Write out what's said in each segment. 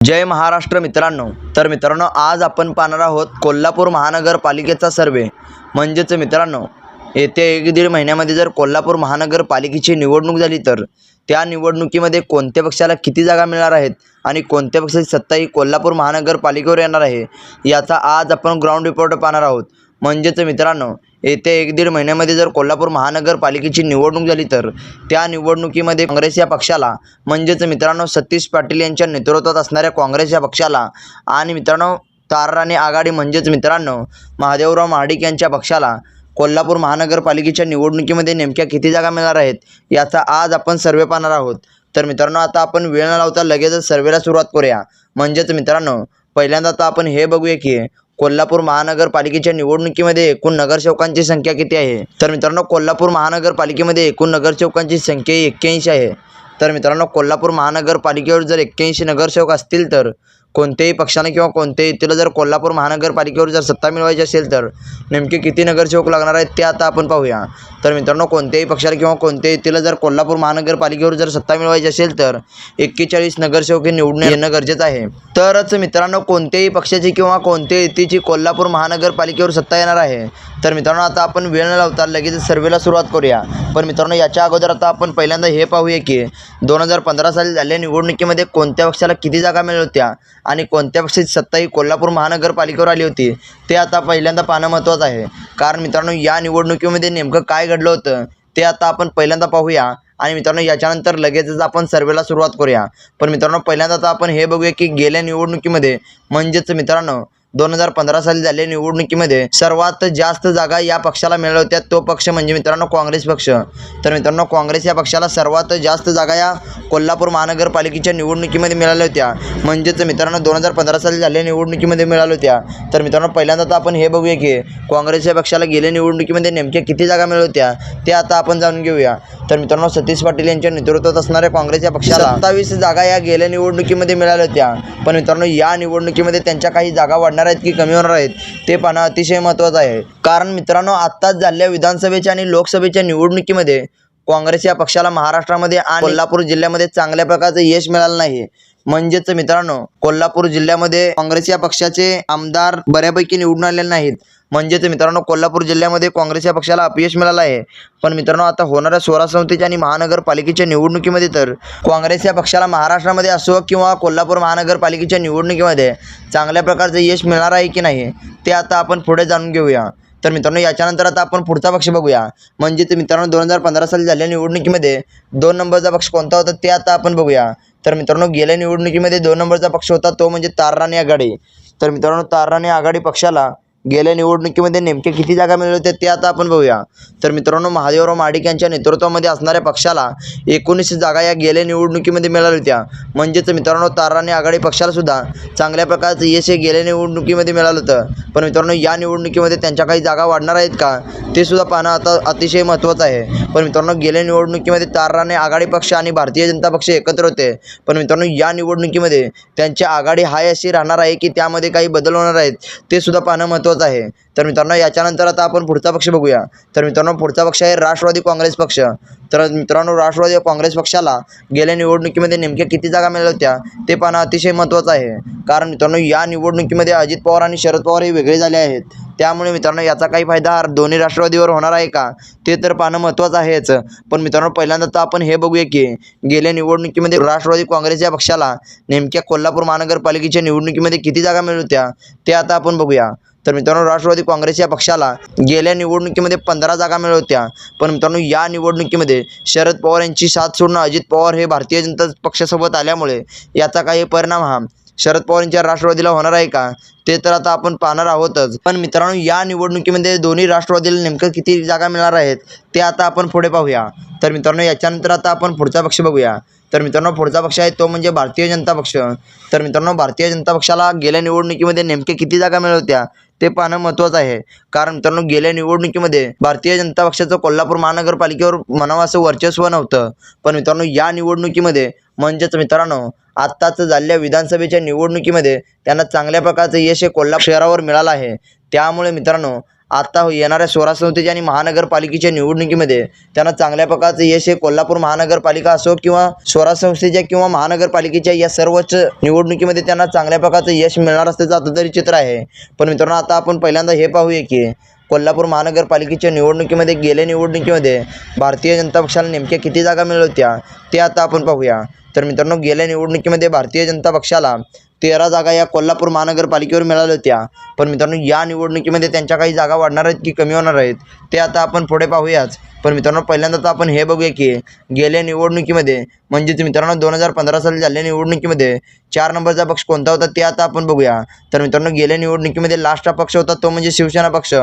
जय महाराष्ट्र मित्रांनो. तर मित्रांनो आज आपण पाहणार आहोत कोल्हापूर महानगरपालिकेचा सर्वे. म्हणजेच मित्रांनो येत्या एक दीड महिन्यामध्ये जर कोल्हापूर महानगरपालिकेची निवडणूक झाली तर त्या निवडणुकीमध्ये कोणत्या पक्षाला किती जागा मिळणार आहेत आणि कोणत्या पक्षाची सत्ता ही कोल्हापूर महानगरपालिकेवर येणार आहे याचा आज आपण ग्राउंड रिपोर्ट पाहणार आहोत. म्हणजेच मित्रांनो येत्या एक दीड महिन्यामध्ये जर कोल्हापूर महानगरपालिकेची निवडणूक झाली तर त्या निवडणुकीमध्ये काँग्रेस या पक्षाला म्हणजेच मित्रांनो सतीश पाटील यांच्या नेतृत्वात असणाऱ्या काँग्रेस या पक्षाला आणि मित्रांनो ताराराणी आघाडी म्हणजेच मित्रांनो महादेवराव महाडिक यांच्या पक्षाला कोल्हापूर महानगरपालिकेच्या निवडणुकीमध्ये नेमक्या किती जागा मिळणार आहेत याचा आज आपण सर्वे पाहणार आहोत. तर मित्रांनो आता आपण वेळ न लावता लगेचच सर्वेला सुरुवात करूया. म्हणजेच मित्रांनो पहिल्यांदा आता आपण हे बघूया की कोल्हापूर महानगरपालिकेच्या निवडणुकीमध्ये एकूण नगरसेवकांची संख्या किती आहे? तर मित्रांनो कोल्हापूर महानगरपालिकेमध्ये एकूण नगरसेवकांची संख्या एक्क्याऐंशी आहे. तर मित्रांनो कोल्हापूर महानगरपालिकेवर जर एक्क्याऐंशी नगरसेवक असतील तर कोणत्याही पक्षानं किंवा कोणत्याही युतीला जर कोल्हापूर महानगरपालिकेवर जर सत्ता मिळवायची असेल तर नेमके किती नगरसेवक लागणार आहेत ते आता आपण पाहूया. तर मित्रांनो कोणत्याही पक्षाला किंवा कोणत्याही तिला जर कोल्हापूर महानगरपालिकेवर जर सत्ता मिळवायची असेल तर एक्केचाळीस नगरसेवक हे निवडून येणं गरजेचं आहे. तरच मित्रांनो कोणत्याही पक्षाची किंवा कोणत्याही युतीची कोल्हापूर महानगरपालिकेवर सत्ता येणार आहे. तर मित्रांनो आता आपण वेळ न लावता लगेच सर्वेला सुरुवात करूया. पण मित्रांनो याच्या अगोदर आता आपण पहिल्यांदा हे पाहूया की दोन हजार पंधरा साली झालेल्या निवडणुकीमध्ये कोणत्या पक्षाला किती जागा मिळत होत्या? आणि कोणत्या पक्षाची सत्ता ही कोल्हापूर महानगरपालिकेवर आली होती ते आता पहिल्यांदा पाहणं महत्त्वाचं आहे. कारण मित्रांनो या निवडणुकीमध्ये नेमकं काय घडलं होतं ते आता आपण पहिल्यांदा पाहूया. आणि मित्रांनो याच्यानंतर लगेचच आपण सर्वेला सुरुवात करूया. पण मित्रांनो पहिल्यांदा आता आपण हे बघूया की गेल्या निवडणुकीमध्ये म्हणजेच मित्रांनो दोन हजार पंधरा साली झालेल्या निवडणुकीमध्ये सर्वात जास्त जागा या पक्षाला मिळाल्या होत्या. तो पक्ष म्हणजे मित्रांनो काँग्रेस पक्ष. तर मित्रांनो काँग्रेस या पक्षाला सर्वात जास्त जागा या कोल्हापूर महानगरपालिकेच्या निवडणुकीमध्ये मिळाल्या होत्या. म्हणजेच मित्रांनो दोन हजार पंधरा साली झालेल्या निवडणुकीमध्ये मिळाल्या होत्या. तर मित्रांनो पहिल्यांदा तर आपण हे बघूया की काँग्रेसच्या पक्षाला गेल्या निवडणुकीमध्ये नेमक्या किती जागा मिळाल्या होत्या ते आता आपण जाणून घेऊया. तर मित्रांनो सतीश पाटील यांच्या नेतृत्वात असणाऱ्या काँग्रेस या पक्षाला सत्तावीस जागा या गेल्या निवडणुकीमध्ये मिळाल्या होत्या. पण मित्रांनो या निवडणुकीमध्ये त्यांच्या काही जागा वाढणार आहेत की कमी होणार आहेत ते पाहणं अतिशय महत्त्वाचं आहे. कारण मित्रांनो आत्ताच झालेल्या विधानसभेच्या आणि लोकसभेच्या निवडणुकीमध्ये काँग्रेस या पक्षाला महाराष्ट्रामध्ये आणि कोल्हापूर जिल्ह्यामध्ये चांगल्या प्रकारचं यश मिळालं नाही म्हणजेच मित्रांनो कोल्हापूर जिल्ह्यामध्ये काँग्रेस या पक्षाचे आमदार बऱ्यापैकी निवडून आलेले नाहीत. म्हणजेच मित्रांनो कोल्हापूर जिल्ह्यामध्ये काँग्रेस या पक्षाला अपयश मिळालं आहे. पण मित्रांनो आता होणाऱ्या स्वरा संस्थेच्या आणि महानगरपालिकेच्या निवडणुकीमध्ये तर काँग्रेस या पक्षाला महाराष्ट्रामध्ये असो किंवा कोल्हापूर महानगरपालिकेच्या निवडणुकीमध्ये चांगल्या प्रकारचं यश मिळणार आहे की नाही ते आता आपण पुढे जाणून घेऊया. तर मित्रांनो याच्यानंतर आता आपण पुढचा पक्ष बघूया. म्हणजे ते मित्रांनो दोन हजार पंधरा साली झालेल्या निवडणुकीमध्ये दोन नंबरचा पक्ष कोणता होता ते आता आपण बघूया. तर मित्रांनो गेल्या निवडणुकीमध्ये दोन नंबरचा पक्ष होता तो म्हणजे तारराणी आघाडी. तर मित्रांनो तारराणी आघाडी पक्षाला गेल्या निवडणुकीमध्ये नेमक्या किती जागा मिळवल्या होत्या ते आता आपण बघूया. तर मित्रांनो महादेवराव महाडिक यांच्या नेतृत्वामध्ये असणाऱ्या पक्षाला एकोणीस जागा या गेल्या निवडणुकीमध्ये मिळाल्या होत्या. म्हणजेच मित्रांनो ताराने आघाडी पक्षाला सुद्धा चांगल्या प्रकारचं यश हे गेल्या निवडणुकीमध्ये मिळालं होतं. पण मित्रांनो या निवडणुकीमध्ये त्यांच्या काही जागा वाढणार आहेत का ते सुद्धा पाहणं आता अतिशय महत्त्वाचं आहे. पण मित्रांनो गेल्या निवडणुकीमध्ये ताराने आघाडी पक्ष आणि भारतीय जनता पक्ष एकत्र होते. पण मित्रांनो या निवडणुकीमध्ये त्यांची आघाडी हाय अशी राहणार आहे की त्यामध्ये काही बदल होणार आहेत ते सुद्धा पाहणं महत्त्वाचं आहे. तर मित्रांनो याच्यानंतर आता आपण पुढचा पक्ष बघूया. तर मित्रांनो पुढचा पक्ष आहे राष्ट्रवादी काँग्रेस पक्ष. तर मित्रांनो राष्ट्रवादी काँग्रेस पक्षाला गेल्या निवडणुकीमध्ये नेमक्या किती जागा मिळाल्या होत्या ते पाहणं अतिशय महत्त्वाचं आहे. कारण मित्रांनो या निवडणुकीमध्ये अजित पवार आणि शरद पवार हे वेगळे झाले आहेत. त्यामुळे मित्रांनो याचा काही फायदा दोन्ही राष्ट्रवादीवर होणार आहे का ते तर पाहणं महत्त्वाचं आहेच. पण मित्रांनो पहिल्यांदा तर आपण हे बघूया की गेल्या निवडणुकीमध्ये राष्ट्रवादी काँग्रेस या पक्षाला नेमक्या कोल्हापूर महानगरपालिकेच्या निवडणुकीमध्ये किती जागा मिळवत्या होत्या ते आता आपण बघूया. तर मित्रांनो राष्ट्रवादी काँग्रेस या पक्षाला गेल्या निवडणुकीमध्ये पंधरा जागा मिळवत्या होत्या. पण मित्रांनो या निवडणुकीमध्ये शरद पवार यांची साथ सोडून अजित पवार हे भारतीय जनता पक्षासोबत आल्यामुळे याचा काही परिणाम हा शरद पवार यांच्या राष्ट्रवादीला होणार आहे का? ते तर आता आपण पाहणार आहोतच. पण मित्रांनो या निवडणुकीमध्ये दोन्ही राष्ट्रवादीला नेमकं किती जागा मिळणार आहेत ते आता आपण पुढे पाहूया. तर मित्रांनो याच्यानंतर आता आपण पुढचा पक्ष बघूया. तर मित्रांनो पुढचा पक्ष आहे तो म्हणजे भारतीय जनता पक्ष. तर मित्रांनो भारतीय जनता पक्षाला गेल्या निवडणुकीमध्ये नेमके किती जागा मिळवत्या होत्या ते पाहणं महत्त्वाचं आहे. कारण मित्रांनो गेल्या निवडणुकीमध्ये भारतीय जनता पक्षाचं कोल्हापूर महानगरपालिकेवर म्हणावं असं वर्चस्व नव्हतं. पण मित्रांनो या निवडणुकीमध्ये म्हणजेच मित्रांनो आत्ताच झालेल्या विधानसभेच्या निवडणुकीमध्ये त्यांना चांगल्या प्रकारचं यश हे कोल्हापूर शहरावर मिळालं आहे. त्यामुळे मित्रांनो आता येणाऱ्या स्वराज संस्थेच्या आणि महानगरपालिकेच्या निवडणुकीमध्ये त्यांना चांगल्या प्रकारचं यश हे कोल्हापूर महानगरपालिका असो किंवा स्वराज संस्थेच्या किंवा महानगरपालिकेच्या या सर्वच निवडणुकीमध्ये त्यांना चांगल्या प्रकारचं यश मिळणार असल्याचं आता तरी चित्र आहे. पण मित्रांनो आता आपण पहिल्यांदा हे पाहूया की कोल्हापूर महानगरपालिकेच्या निवडणुकीमध्ये गेल्या निवडणुकीमध्ये भारतीय जनता पक्षाला नेमक्या किती जागा मिळत होत्या ते आता आपण पाहूया. तर मित्रांनो गेल्या निवडणुकीमध्ये भारतीय जनता पक्षाला तेरा जागा या कोल्हापूर महानगरपालिकेवर मिळाल्या होत्या. पण मित्रांनो या निवडणुकीमध्ये त्यांच्या काही जागा वाढणार आहेत की कमी होणार आहेत ते आता आपण पुढे पाहूयाच. पण मित्रांनो पहिल्यांदा तर आपण हे बघूया की गेल्या निवडणुकीमध्ये म्हणजेच मित्रांनो दोन हजार पंधरा साली झालेल्या निवडणुकीमध्ये चार नंबरचा पक्ष कोणता होता ते आता आपण बघूया. तर मित्रांनो गेल्या निवडणुकीमध्ये लास्टचा पक्ष होता तो म्हणजे शिवसेना पक्ष.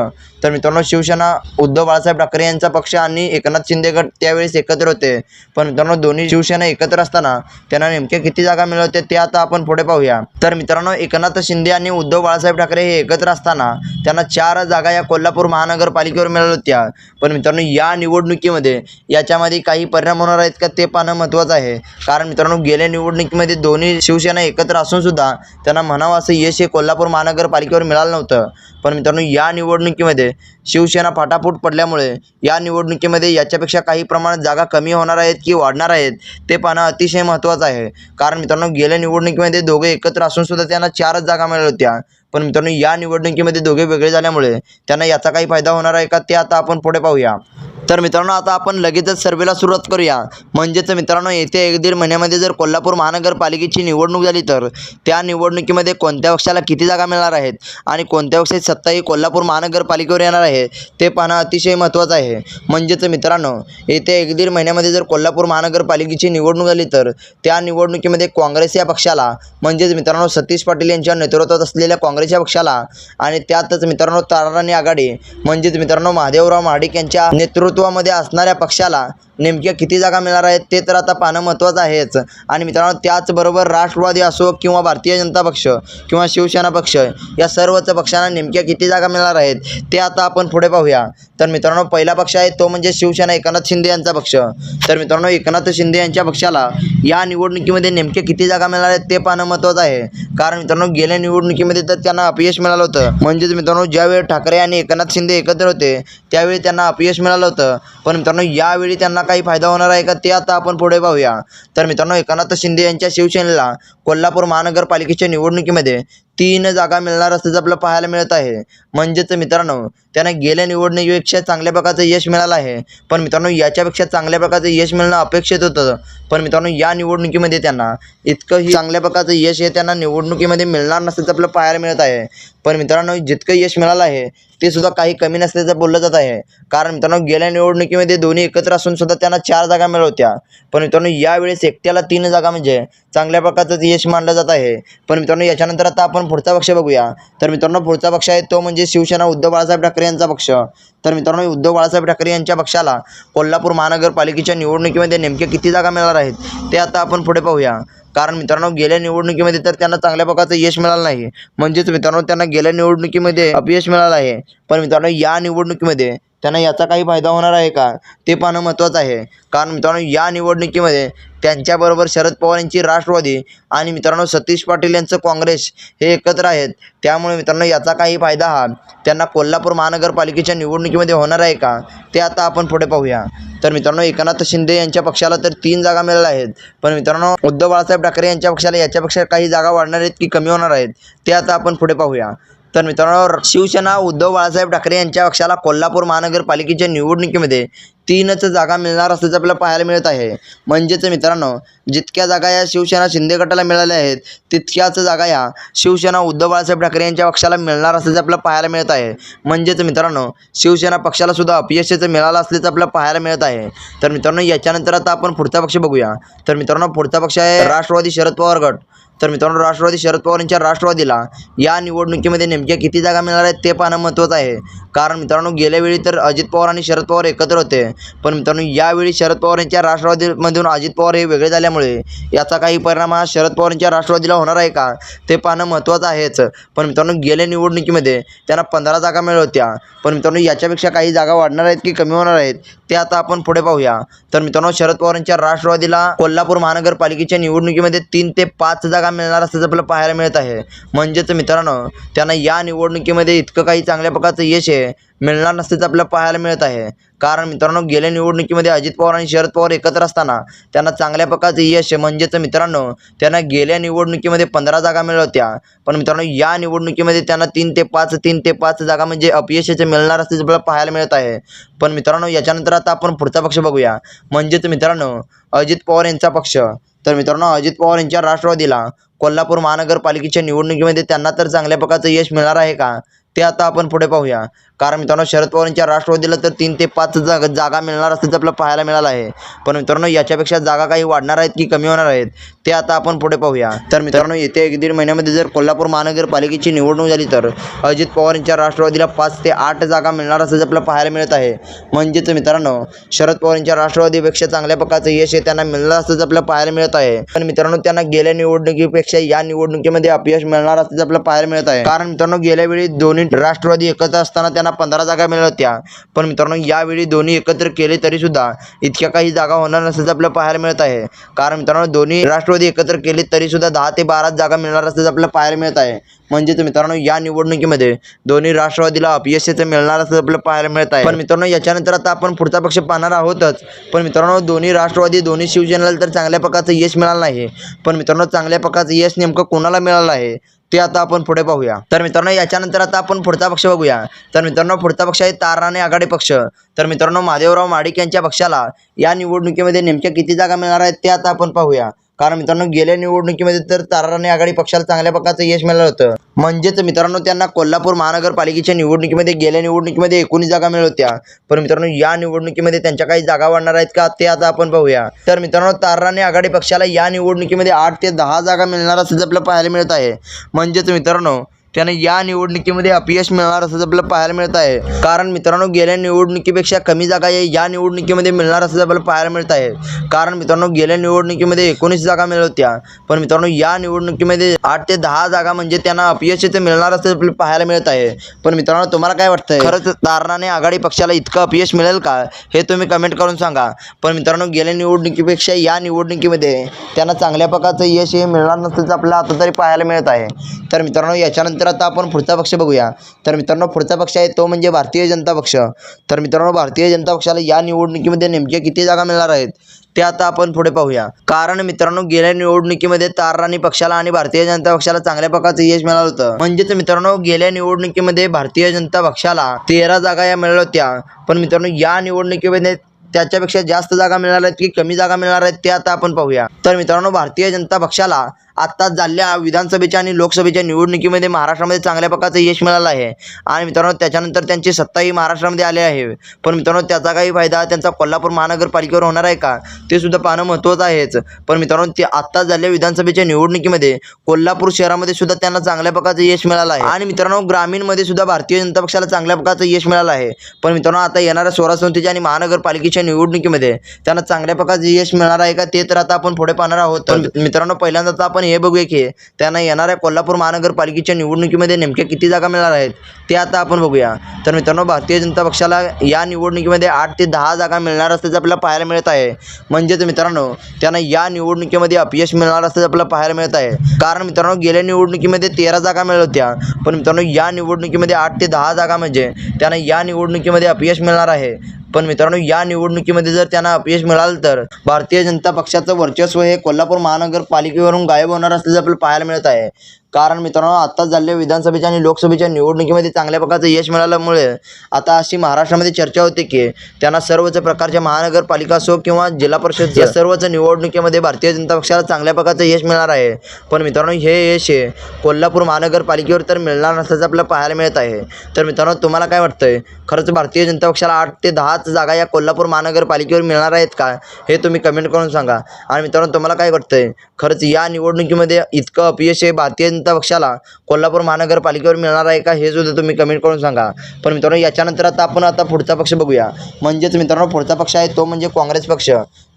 तर मित्रांनो शिवसेना उद्धव बाळासाहेब ठाकरे यांचा पक्ष आणि एकनाथ शिंदे गट त्यावेळेस एकत्र होते. पण मित्रांनो दोन्ही शिवसेना एकत्र असताना त्यांना नेमक्या किती जागा मिळवते ते आता आपण पुढे पाहूया. तर मित्रांनो एकनाथ शिंदे आणि उद्धव बाळासाहेब ठाकरे हे एकत्र असताना त्यांना चार जागा या कोल्हापूर महानगरपालिकेवर मिळाल्या होत्या. पण मित्रांनो या निवडणुकीमध्ये याच्यामध्ये काही परिणाम होणार आहेत का ते पाहणं महत्त्वाचं आहे. कारण मित्रांनो गेल्या निवडणुकीमध्ये दोन्ही शिवसेना एकत्र असून सुद्धा त्यांना म्हणावं असं यश हे कोल्हापूर महानगरपालिकेवर मिळालं नव्हतं. पण मित्रांनो या निवडणुकीमध्ये शिवसेना फाटाफूट पडल्यामुळे या निवडणुकीमध्ये याच्यापेक्षा काही प्रमाणात जागा कमी होणार आहेत की वाढणार आहेत? ते पाहणं अतिशय महत्त्वाचं आहे. कारण मित्रांनो गेल्या निवडणुकीमध्ये दोघे एकत्र असून सुद्धा त्यांना चारच जागा मिळाल्या होत्या. पण मित्रांनो या निवडणुकीमध्ये दोघे वेगळे झाल्यामुळे त्यांना याचा काही फायदा होणार आहे का ते आता आपण पुढे पाहूया. तर मित्रांनो आता आपण लगेचच सर्वेला सुरुवात करूया. म्हणजेच मित्रांनो येत्या एक दीड महिन्यामध्ये जर कोल्हापूर महानगरपालिकेची निवडणूक झाली तर त्या निवडणुकीमध्ये कोणत्या पक्षाला किती जागा मिळणार आहेत आणि कोणत्या पक्षाची सत्ता ही कोल्हापूर महानगरपालिकेवर येणार आहे ते पाहणं अतिशय महत्त्वाचं आहे. म्हणजेच मित्रांनो येत्या एक दीड महिन्यामध्ये जर कोल्हापूर महानगरपालिकेची निवडणूक झाली तर त्या निवडणुकीमध्ये काँग्रेस या पक्षाला म्हणजेच मित्रांनो सतीश पाटील यांच्या नेतृत्वात असलेल्या काँग्रेस या पक्षाला आणि त्यातच मित्रांनो ताराराणी आघाडी म्हणजेच मित्रांनो महादेवराव महाडिक यांच्या नेतृत्व नेतृत्वामध्ये असणाऱ्या पक्षाला नेमक्या किती जागा मिळणार आहेत ते तर आता पाहणं महत्त्वाचं आहेच. आणि मित्रांनो त्याचबरोबर राष्ट्रवादी असो किंवा भारतीय जनता पक्ष किंवा शिवसेना पक्ष या सर्वच पक्षांना नेमक्या किती जागा मिळणार आहेत ते आता आपण पुढे पाहूया. तर मित्रांनो पहिला पक्ष आहे तो म्हणजे शिवसेना एकनाथ शिंदे यांचा पक्ष. तर मित्रांनो एकनाथ शिंदे यांच्या पक्षाला या निवडणुकीमध्ये नेमके किती जागा मिळणार आहेत ते पाहणं महत्त्वाचं आहे. कारण मित्रांनो गेल्या निवडणुकीमध्ये तर त्यांना अपयश मिळालं होतं. म्हणजेच मित्रांनो ज्यावेळी ठाकरे आणि एकनाथ शिंदे एकत्र होते त्यावेळी त्यांना अपयश मिळालं होतं. पण मित्रांनो यावेळी त्यांना काही फायदा होणार आहे का ते आता आपण पुढे पाहूया. तर मित्रांनो एकनाथ शिंदे यांच्या शिवसेनेला कोल्हापूर महानगरपालिकेच्या निवडणुकीमध्ये तीन जागा मिळणार असल्याचं आपलं पाहायला मिळत आहे. म्हणजेच मित्रांनो त्यांना गेल्या निवडणुकीपेक्षा चांगल्या प्रकारचं यश मिळालं आहे. पण मित्रांनो याच्यापेक्षा चांगल्या प्रकारचं यश मिळणं अपेक्षित होतं. पण मित्रांनो या निवडणुकीमध्ये त्यांना इतकंही चांगल्या प्रकारचं यश हे त्यांना निवडणुकीमध्ये मिळणार नसल्याचं आपलं पाहायला मिळत आहे. पण मित्रांनो जितकं यश मिळालं आहे ते सुद्धा काही कमी नसल्याचं बोललं जात आहे. कारण मित्रांनो गेल्या निवडणुकीमध्ये दोन्ही एकत्र असून सुद्धा त्यांना चार जागा मिळवत्या पण मित्रांनो यावेळेस एकट्याला तीन जागा म्हणजे चांगल्या प्रकारचं यश यश मानलं जात आहे. पण मित्रांनो याच्यानंतर आता आपण पुढचा पक्ष बघूया. तर मित्रांनो पुढचा पक्ष आहे तो म्हणजे शिवसेना उद्धव बाळासाहेब ठाकरे यांचा पक्ष. तर मित्रांनो उद्धव बाळासाहेब ठाकरे यांच्या पक्षाला कोल्हापूर महानगरपालिकेच्या निवडणुकीमध्ये नेमक्या किती जागा मिळणार आहेत ते आता आपण पुढे पाहूया. कारण मित्रांनो गेल्या निवडणुकीमध्ये तर त्यांना चांगल्या प्रकारचं यश मिळालं नाही. म्हणजेच मित्रांनो त्यांना गेल्या निवडणुकीमध्ये अपयश मिळालं आहे. पण मित्रांनो या निवडणुकीमध्ये त्यांना याचा काही फायदा होणार आहे का? ते पाहणं महत्त्वाचं आहे. कारण मित्रांनो या निवडणुकीमध्ये त्यांच्याबरोबर शरद पवार यांची राष्ट्रवादी आणि मित्रांनो सतीश पाटील यांचं काँग्रेस हे एकत्र आहेत. त्यामुळे मित्रांनो याचा काही फायदा हा त्यांना कोल्हापूर महानगरपालिकेच्या निवडणुकीमध्ये होणार आहे का? ते आता आपण पुढे पाहूया. तर मित्रांनो एकनाथ शिंदे यांच्या पक्षाला तर तीन जागा मिळाल्या आहेत. पण मित्रांनो उद्धव बाळासाहेब ठाकरे यांच्या पक्षाला याच्यापेक्षा काही जागा वाढणार आहेत की कमी होणार आहेत ते आता आपण पुढे पाहूया. तर मित्रांनो शिवसेना उद्धव बाळासाहेब ठाकरे यांच्या पक्षाला कोल्हापूर महानगरपालिकेच्या निवडणुकीमध्ये तीनच जागा मिळणार असल्याचं आपल्याला पाहायला मिळत आहे. म्हणजेच मित्रांनो जितक्या जागा या शिवसेना शिंदे गटाला मिळाल्या आहेत तितक्याच जागा या शिवसेना उद्धव बाळासाहेब ठाकरे यांच्या पक्षाला मिळणार असल्याचं आपल्याला पाहायला मिळत आहे. म्हणजेच मित्रांनो शिवसेना पक्षाला सुद्धा अपयशाचं मिळालं असल्याचं आपल्याला पाहायला मिळत आहे. तर मित्रांनो याच्यानंतर आता आपण पुढचा पक्ष बघूया. तर मित्रांनो पुढचा पक्ष आहे राष्ट्रवादी शरद पवार गट. तर मित्रांनो राष्ट्रवादी शरद पवार यांच्या राष्ट्रवादीला या निवडणुकीमध्ये नेमक्या किती जागा मिळणार आहेत ते पाहणं महत्त्वाचं आहे. कारण मित्रांनो गेल्या वेळी तर अजित पवार आणि शरद पवार एकत्र होते. पण मित्रांनो यावेळी शरद पवार यांच्या राष्ट्रवादीमधून अजित पवार हे वेगळे झाल्यामुळे याचा काही परिणाम हा शरद पवार यांच्या राष्ट्रवादीला होणार आहे का ते पाहणं महत्त्वाचं आहेच. पण मित्रांनो गेल्या निवडणुकीमध्ये त्यांना पंधरा जागा मिळत होत्या. पण मित्रांनो याच्यापेक्षा काही जागा वाढणार आहेत की कमी होणार आहेत ते आता आपण पुढे पाहूया. तर मित्रांनो शरद पवार यांच्या राष्ट्रवादीला कोल्हापूर महानगरपालिकेच्या निवडणुकीमध्ये तीन ते पाच जागा मिळणार असल्याचं आपल्याला पाहायला मिळत आहे. म्हणजेच मित्रांनो त्यांना या निवडणुकीमध्ये इतकं काही चांगल्या प्रकारचं यश आहे मिळणार नसल्याचं आपल्याला पाहायला मिळत आहे. कारण मित्रांनो गेल्या निवडणुकीमध्ये अजित पवार आणि शरद पवार एकत्र असताना त्यांना चांगल्या प्रकारचं यश म्हणजेच मित्रांनो त्यांना गेल्या निवडणुकीमध्ये पंधरा जागा मिळवत्या होत्या. पण मित्रांनो या निवडणुकीमध्ये त्यांना तीन ते पाच तीन ते पाच जागा म्हणजे अपयशाचे मिळणार असल्याचं आपल्याला पाहायला मिळत आहे. पण मित्रांनो याच्यानंतर आता आपण पुढचा पक्ष बघूया. म्हणजेच मित्रांनो अजित पवार यांचा पक्ष. तर मित्रांनो अजित पवार यांच्या राष्ट्रवादीला कोल्हापूर महानगरपालिकेच्या निवडणुकीमध्ये त्यांना तर चांगल्या प्रकारचं यश मिळणार आहे का? ते आता आपण पुढे पाहूया. कारण मित्रांनो शरद पवार यांच्या राष्ट्रवादीला तर तीन ते पाच जागा जागा मिळणार असल्याचं आपल्याला पाहायला मिळालं आहे. पण मित्रांनो याच्यापेक्षा जागा काही वाढणार आहेत की कमी होणार आहेत ते आता आपण पुढे पाहूया. तर मित्रांनो येत्या एक दीड महिन्यामध्ये जर कोल्हापूर महानगरपालिकेची निवडणूक झाली तर अजित पवार यांच्या राष्ट्रवादीला पाच ते आठ जागा मिळणार असल्याचं आपल्याला पाहायला मिळत आहे. म्हणजेच मित्रांनो शरद पवार यांच्या राष्ट्रवादीपेक्षा चांगल्या प्रकारचं यश हे त्यांना मिळणार असल्याचं आपल्याला पाहायला मिळत आहे. पण मित्रांनो त्यांना गेल्या निवडणुकीपेक्षा या निवडणुकीमध्ये अपयश मिळणार असल्याचं आपल्याला पाहायला मिळत आहे. कारण मित्रांनो गेल्या वेळी दोन्ही राष्ट्रवादी एकत्र असताना त्यांना पंधरा जागा मिळाल्या होत्या. पण मित्रांनो यावेळी दोन्ही एकत्र केले तरी सुद्धा इतक्या काही जागा होणार नसल्याचं आपल्याला पाहायला मिळत आहे. कारण मित्रांनो दोन्ही राष्ट्रवादी एकत्र केले तरी सुद्धा दहा ते बारा जागा मिळणार असल्याचं आपल्याला पाहायला मिळत आहे. म्हणजेच मित्रांनो या निवडणुकीमध्ये दोन्ही राष्ट्रवादीला अपयशाचं मिळणार असं आपल्याला पाहायला मिळत आहे. पण मित्रांनो याच्यानंतर आता आपण पुढचा पक्ष पाहणार आहोतच. पण मित्रांनो दोन्ही राष्ट्रवादी दोन्ही शिवसेनेला तर चांगल्या प्रकारचं यश मिळालं नाही. पण मित्रांनो चांगल्या प्रकारचं यश नेमकं कोणाला मिळालं आहे? ते आता आपण पुढे पाहूया. तर मित्रांनो याच्यानंतर आता आपण पुढचा पक्ष बघूया. तर मित्रांनो पुढचा पक्ष आहे ताराने आघाडी पक्ष. तर मित्रांनो महादेवराव माडिक यांच्या पक्षाला या निवडणुकीमध्ये नेमक्या किती जागा मिळणार आहेत ते आता आपण पाहूया. कारण मित्रांनो गेल्या निवडणुकीमध्ये तर ताराने आघाडी पक्षाला चांगल्या प्रकारचं यश मिळालं होतं. म्हणजेच मित्रांनो त्यांना कोल्हापूर महानगरपालिकेच्या निवडणुकीमध्ये गेल्या निवडणुकीमध्ये एकोणीस जागा मिळत होत्या. पण मित्रांनो या निवडणुकीमध्ये त्यांच्या काही जागा वाढणार आहेत का ते आता आपण पाहूया. तर मित्रांनो ताराने आघाडी पक्षाला या निवडणुकीमध्ये आठ ते दहा जागा मिळणार असल्याचं आपल्याला पाहायला मिळत आहे. म्हणजेच मित्रांनो त्याने या निवडणुकीमध्ये अपयश मिळणार असं आपल्याला पाहायला मिळत आहे. कारण मित्रांनो गेल्या निवडणुकीपेक्षा कमी जागा या या निवडणुकीमध्ये मिळणार असं आपल्याला पाहायला मिळत आहे. कारण मित्रांनो गेल्या निवडणुकीमध्ये एकोणीस जागा मिळत होत्या. पण मित्रांनो या निवडणुकीमध्ये आठ ते दहा जागा म्हणजे त्यांना अपयश इथे मिळणार असं आपल्याला पाहायला मिळत आहे. पण मित्रांनो तुम्हाला काय वाटतंय? खरंच तारणाने आघाडी पक्षाला इतकं अपयश मिळेल का? हे तुम्ही कमेंट करून सांगा. पण मित्रांनो गेल्या निवडणुकीपेक्षा या निवडणुकीमध्ये त्यांना चांगल्या प्रकारचं यश हे मिळणार नसल्याचं आपल्याला आता तरी पाहायला मिळत आहे. तर मित्रांनो याच्यानंतर आता आपण पुढचा पक्ष बघूया. तर मित्रांनो पुढचा पक्ष आहे तो म्हणजे भारतीय जनता पक्ष. तर मित्रांनो भारतीय जनता पक्षाला या निवडणुकीमध्ये नेमक्या किती जागा मिळणार आहेत ते आता आपण पुढे पाहूया. कारण मित्रांनो गेल्या निवडणुकीमध्ये तारराणी पक्षाला आणि भारतीय जनता पक्षाला चांगल्या प्रकारचं यश मिळालं होतं. म्हणजेच मित्रांनो गेल्या निवडणुकीमध्ये भारतीय जनता पक्षाला तेरा जागा या मिळाल्या होत्या. पण मित्रांनो या निवडणुकीमध्ये त्याच्यापेक्षा जास्त जागा मिळणार आहेत की कमी जागा मिळणार आहेत ते आता आपण पाहूया. तर मित्रांनो भारतीय जनता पक्षाला आत्ताच झालेल्या विधानसभेच्या आणि लोकसभेच्या निवडणुकीमध्ये महाराष्ट्रामध्ये चांगल्या प्रकारचं यश मिळालं आहे. आणि मित्रांनो त्याच्यानंतर त्यांची सत्ताही महाराष्ट्रामध्ये आली आहे. पण मित्रांनो त्याचा काही फायदा त्यांचा कोल्हापूर महानगरपालिकेवर होणार आहे का? ते सुद्धा पाहणं महत्त्वाचं आहेच. पण मित्रांनो ते आत्ताच झालेल्या विधानसभेच्या निवडणुकीमध्ये कोल्हापूर शहरामध्ये सुद्धा त्यांना चांगल्या प्रकारचं यश मिळालं आहे. आणि मित्रांनो ग्रामीणमध्ये सुद्धा भारतीय जनता पक्षाला चांगल्या प्रकारचं यश मिळालं आहे. पण मित्रांनो आता येणाऱ्या स्वराज संस्थेच्या आणि महानगरपालिकेच्या निवडणुकीमध्ये त्यांना चांगल्या प्रकारचं यश मिळणार आहे का? ते तर आता आपण पुढे पाहणार आहोत. मित्रांनो पहिल्यांदा तर आपण हे बघूया की त्यांना येणाऱ्या कोल्हापूर महानगरपालिकेच्या निवडणुकीमध्ये नेमक्या किती जागा मिळणार आहेत ते आता आपण बघूया. तर मित्रांनो भारतीय जनता पक्षाला या निवडणुकीमध्ये आठ ते दहा जागा मिळणार असल्याचं आपल्याला पाहायला मिळत आहे. म्हणजेच मित्रांनो त्यांना या निवडणुकीमध्ये अपयश मिळणार असल्याचं आपल्याला पाहायला मिळत आहे. कारण मित्रांनो गेल्या निवडणुकीमध्ये तेरा जागा मिळत होत्या. पण मित्रांनो या निवडणुकीमध्ये आठ ते दहा जागा म्हणजे त्यांना या निवडणुकीमध्ये अपयश मिळणार आहे. पण मित्रांनो या निवडणुकीमध्ये जर त्यांना अपयश मिळालं तर भारतीय जनता पक्षाचं वर्चस्व हे कोल्हापूर महानगरपालिकेवरून गायब होणार असल्याचं आपल्याला पाहायला मिळत आहे. कारण मित्रांनो आत्ताच झालेल्या विधानसभेच्या आणि लोकसभेच्या निवडणुकीमध्ये चांगल्या प्रकारचं यश मिळाल्यामुळे आता अशी महाराष्ट्रामध्ये चर्चा होते की त्यांना सर्वच प्रकारच्या महानगरपालिका असो किंवा जिल्हा परिषद या सर्वच निवडणुकीमध्ये भारतीय जनता पक्षाला चांगल्या प्रकारचं यश मिळणार आहे. पण मित्रांनो हे यश हे कोल्हापूर महानगरपालिकेवर तर मिळणार नसल्याचं आपल्याला पाहायला मिळत आहे. तर मित्रांनो तुम्हाला काय वाटतंय? खरंच भारतीय जनता पक्षाला आठ ते दहाच जागा या कोल्हापूर महानगरपालिकेवर मिळणार आहेत का? हे तुम्ही कमेंट करून सांगा. आणि मित्रांनो तुम्हाला काय वाटतंय? खरंच या निवडणुकीमध्ये इतकं अपयश हे भारतीय जनता पक्षाला? कोल्हापूर महानगरपालिकेवर मिळणार आहे का? हे सुद्धा तुम्ही कमेंट करून सांगा. पण मित्रांनो याच्यानंतर आता आपण आता पुढचा पक्ष बघूया. म्हणजेच मित्रांनो पुढचा पक्ष आहे तो म्हणजे काँग्रेस पक्ष.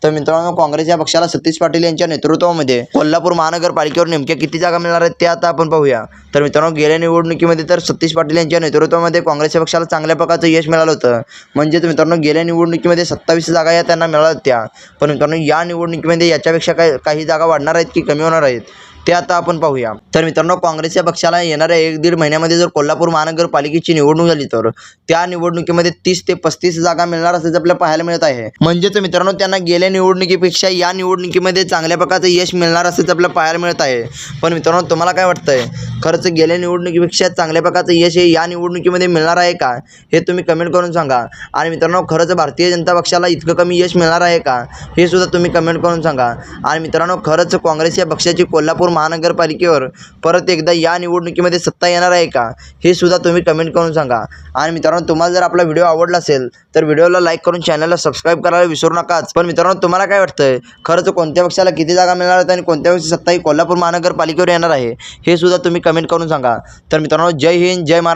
तर मित्रांनो काँग्रेस या पक्षाला सतीश पाटील यांच्या नेतृत्वामध्ये कोल्हापूर महानगरपालिकेवर नेमक्या किती जागा मिळणार आहेत ते आता आपण पाहूया. तर मित्रांनो गेल्या निवडणुकीमध्ये तर सतीश पाटील यांच्या नेतृत्वामध्ये काँग्रेसच्या पक्षाला चांगल्या प्रकारचं यश मिळालं होतं. म्हणजेच मित्रांनो गेल्या निवडणुकीमध्ये सत्तावीस जागा या त्यांना मिळाल्या होत्या. पण मित्रांनो या निवडणुकीमध्ये याच्यापेक्षा काही काही जागा वाढणार आहेत की कमी होणार आहेत? ते आता आपण पाहूया. तर मित्रांनो काँग्रेस या पक्षाला येणाऱ्या एक दीड महिन्यामध्ये जर कोल्हापूर महानगरपालिकेची निवडणूक झाली तर त्या निवडणुकीमध्ये तीस ते पस्तीस जागा मिळणार असल्याचं आपल्याला पाहायला मिळत आहे. म्हणजेच मित्रांनो त्यांना गेल्या निवडणुकीपेक्षा या निवडणुकीमध्ये चांगल्या प्रकारचं यश मिळणार असल्याचं आपल्याला पाहायला मिळत आहे. पण मित्रांनो तुम्हाला काय वाटतंय? खरंच गेल्या निवडणुकीपेक्षा चांगल्या प्रकारचं यश हे या निवडणुकीमध्ये मिळणार आहे का? हे तुम्ही कमेंट करून सांगा. आणि मित्रांनो खरंच भारतीय जनता पक्षाला इतकं कमी यश मिळणार आहे का? हे सुद्धा तुम्ही कमेंट करून सांगा. आणि मित्रांनो खरंच काँग्रेस या पक्षाची कोल्हापूर महानगरपालिकेवर परत एकदा या निवडणुकीमध्ये सत्ता येणार आहे का हे सुद्धा तुम्ही कमेंट करून सांगा. आणि मित्रांनो तुम्हाला जर आपला व्हिडिओ आवडला असेल तर व्हिडिओला लाईक करून चॅनलला सबस्क्राईब करायला विसरू नकाच. पण मित्रांनो तुम्हाला काय वाटतंय? खरंच कोणत्या पक्षाला किती जागा मिळणार आहेत आणि कोणत्या पक्षाची सत्ता ही कोल्हापूर महानगरपालिकेवर येणार आहे हे सुद्धा तुम्ही कमेंट करून सांगा. तर मित्रांनो जय हिंद जय महाराष्ट्र.